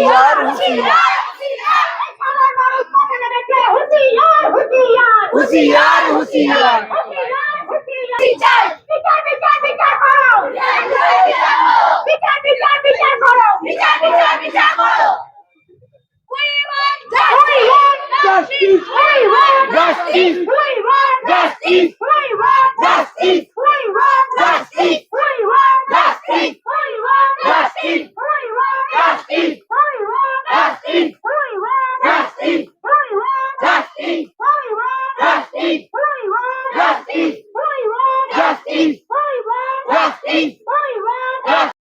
Hussiyar, Hussiyar, Hussiyar, Hussiyar, Hussiyar, Justice! We want justice! We want justice! We want justice! We want justice! Justice! Justice!